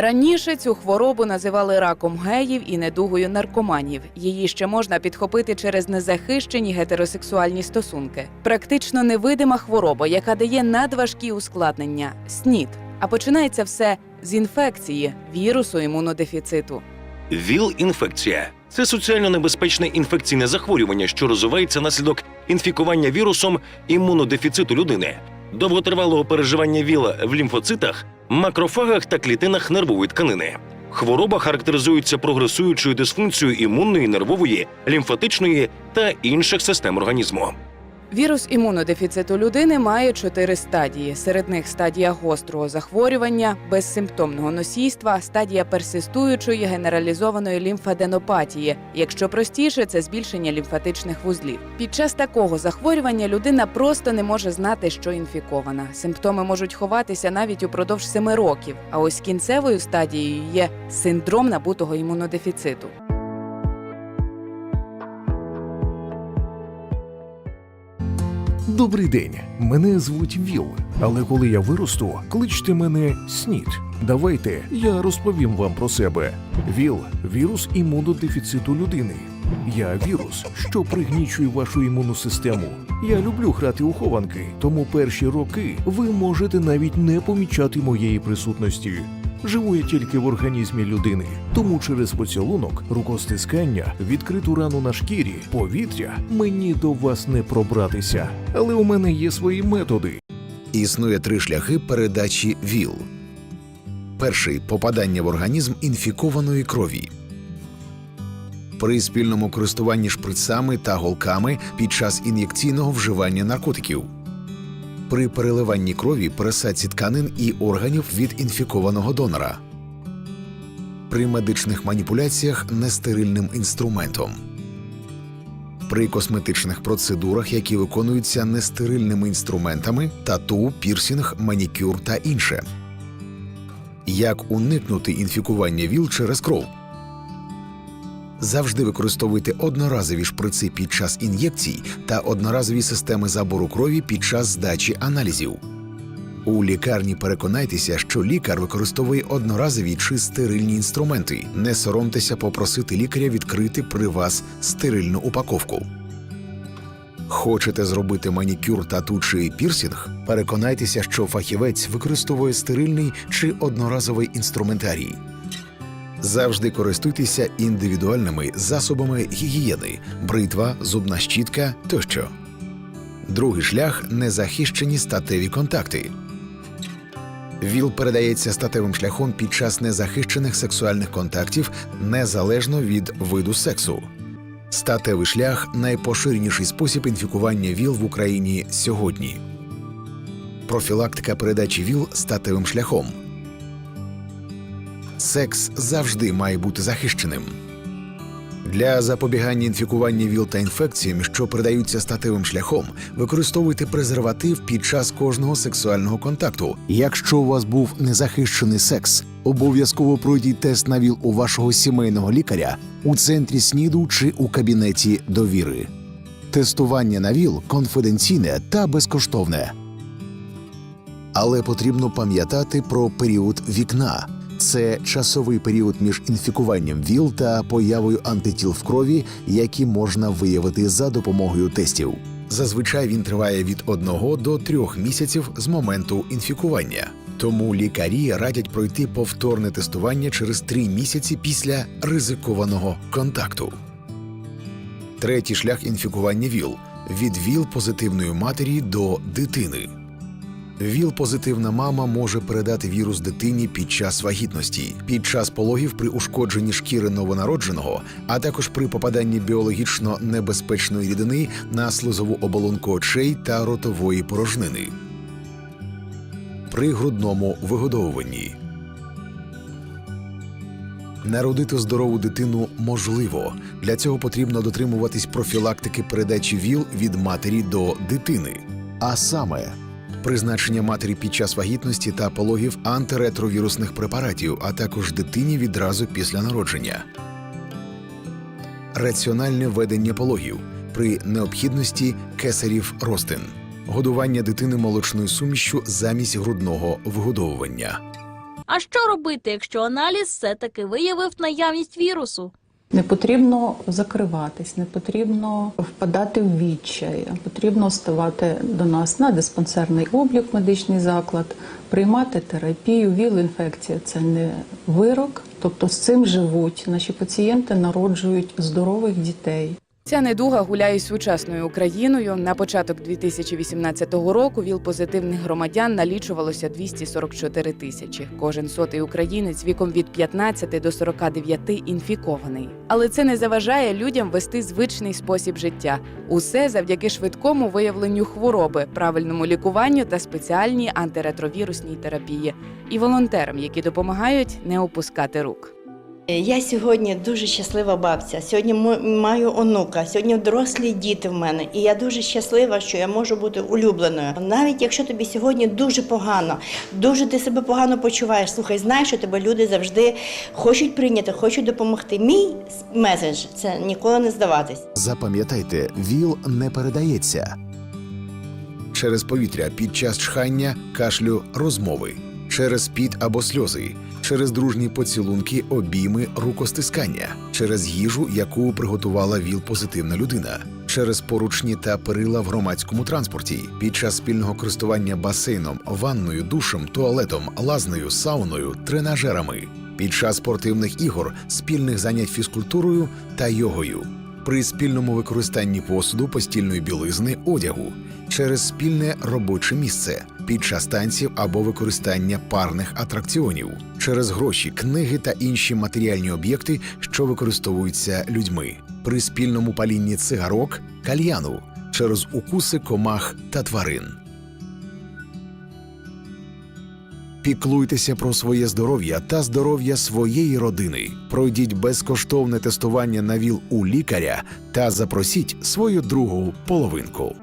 Раніше цю хворобу називали раком геїв і недугою наркоманів. Її ще можна підхопити через незахищені гетеросексуальні стосунки. Практично невидима хвороба, яка дає надважкі ускладнення СНІД. А починається все з інфекції вірусу імунодефіциту. ВІЛ-інфекція це соціально небезпечне інфекційне захворювання, що розвивається наслідок інфікування вірусом імунодефіциту людини, довготривалого переживання ВІЛ в лімфоцитах, макрофагах та клітинах нервової тканини. Хвороба характеризується прогресуючою дисфункцією імунної, нервової, лімфатичної та інших систем організму. Вірус імунодефіциту людини має чотири стадії. Серед них стадія гострого захворювання, безсимптомного носійства, стадія персистуючої генералізованої лімфаденопатії. Якщо простіше, це збільшення лімфатичних вузлів. Під час такого захворювання людина просто не може знати, що інфікована. Симптоми можуть ховатися навіть упродовж семи років. А ось кінцевою стадією є синдром набутого імунодефіциту. Добрий день, мене звуть Віл, але коли я виросту, кличте мене Снід. Давайте я розповім вам про себе. ВІЛ вірус імунодефіциту людини. Я вірус, що пригнічує вашу імунну систему. Я люблю грати у хованки, тому перші роки ви можете навіть не помічати моєї присутності. Живу я тільки в організмі людини, тому через поцілунок, рукостискання, відкриту рану на шкірі, повітря мені до вас не пробратися. Але у мене є свої методи. Існує три шляхи передачі ВІЛ. Перший попадання в організм інфікованої крові. При спільному користуванні шприцами та голками під час ін'єкційного вживання наркотиків. При переливанні крові пересадці тканин і органів від інфікованого донора. При медичних маніпуляціях нестерильним інструментом. При косметичних процедурах, які виконуються нестерильними інструментами, тату, пірсінг, манікюр та інше. Як уникнути інфікування ВІЛ через кров? Завжди використовуйте одноразові шприци під час ін'єкцій та одноразові системи забору крові під час здачі аналізів. У лікарні переконайтеся, що лікар використовує одноразові чи стерильні інструменти. Не соромтеся попросити лікаря відкрити при вас стерильну упаковку. Хочете зробити манікюр, тату чи пірсінг? Переконайтеся, що фахівець використовує стерильний чи одноразовий інструментарій. Завжди користуйтеся індивідуальними засобами гігієни, бритва, зубна щітка тощо. Другий шлях незахищені статеві контакти. ВІЛ передається статевим шляхом під час незахищених сексуальних контактів незалежно від виду сексу. Статевий шлях найпоширеніший спосіб інфікування ВІЛ в Україні сьогодні. Профілактика передачі ВІЛ статевим шляхом. Секс завжди має бути захищеним. Для запобігання інфікування ВІЛ та інфекціям, що передаються статевим шляхом, використовуйте презерватив під час кожного сексуального контакту. Якщо у вас був незахищений секс, обов'язково пройдіть тест на ВІЛ у вашого сімейного лікаря у центрі СНІДу чи у кабінеті довіри. Тестування на ВІЛ конфіденційне та безкоштовне. Але потрібно пам'ятати про період вікна. Це часовий період між інфікуванням ВІЛ та появою антитіл в крові, які можна виявити за допомогою тестів. Зазвичай він триває від 1 до 3 місяців з моменту інфікування. Тому лікарі радять пройти повторне тестування через 3 місяці після ризикованого контакту. Третій шлях інфікування ВІЛ від ВІЛ позитивної матері до дитини. ВІЛ-позитивна мама може передати вірус дитині під час вагітності, під час пологів при ушкодженні шкіри новонародженого, а також при попаданні біологічно небезпечної рідини на слизову оболонку очей та ротової порожнини. При грудному вигодовуванні. Народити здорову дитину можливо. Для цього потрібно дотримуватись профілактики передачі ВІЛ від матері до дитини. А саме призначення матері під час вагітності та пологів антиретровірусних препаратів, а також дитині відразу після народження. Раціональне ведення пологів при необхідності кесарів ростин, годування дитини молочною сумішю замість грудного вигодовування. А що робити, якщо аналіз все-таки виявив наявність вірусу? Не потрібно закриватись, не потрібно впадати в відчай, потрібно ставати до нас на диспансерний облік, медичний заклад, приймати терапію. ВІЛ-інфекція це не вирок, тобто з цим живуть. Наші пацієнти народжують здорових дітей. Ця недуга гуляє сучасною Україною. На початок 2018 року ВІЛ-позитивних громадян налічувалося 244 тисячі. Кожен сотий українець віком від 15 до 49 інфікований. Але це не заважає людям вести звичний спосіб життя. Усе завдяки швидкому виявленню хвороби, правильному лікуванню та спеціальній антиретровірусній терапії і волонтерам, які допомагають не опускати рук. Я сьогодні дуже щаслива бабця. Сьогодні маю онука, сьогодні дорослі діти в мене, і я дуже щаслива, що я можу бути улюбленою. Навіть якщо тобі сьогодні дуже погано, дуже ти себе погано почуваєш. Слухай, знай, що тебе люди завжди хочуть прийняти, хочуть допомогти. Мій меседж це ніколи не здаватись. Запам'ятайте, ВІЛ не передається через повітря під час чхання, кашлю, розмови, через піт або сльози, через дружні поцілунки, обійми, рукостискання, через їжу, яку приготувала ВІЛ-позитивна людина, через поручні та перила в громадському транспорті, під час спільного користування басейном, ванною, душем, туалетом, лазнею, сауною, тренажерами, під час спортивних ігор, спільних занять фізкультурою та йогою при спільному використанні посуду, постільної білизни, одягу, через спільне робоче місце, під час танців або використання парних атракціонів, через гроші, книги та інші матеріальні об'єкти, що використовуються людьми, при спільному палінні цигарок, кальяну, через укуси комах та тварин. Піклуйтеся про своє здоров'я та здоров'я своєї родини. Пройдіть безкоштовне тестування на ВІЛ у лікаря та запросіть свою другу половинку.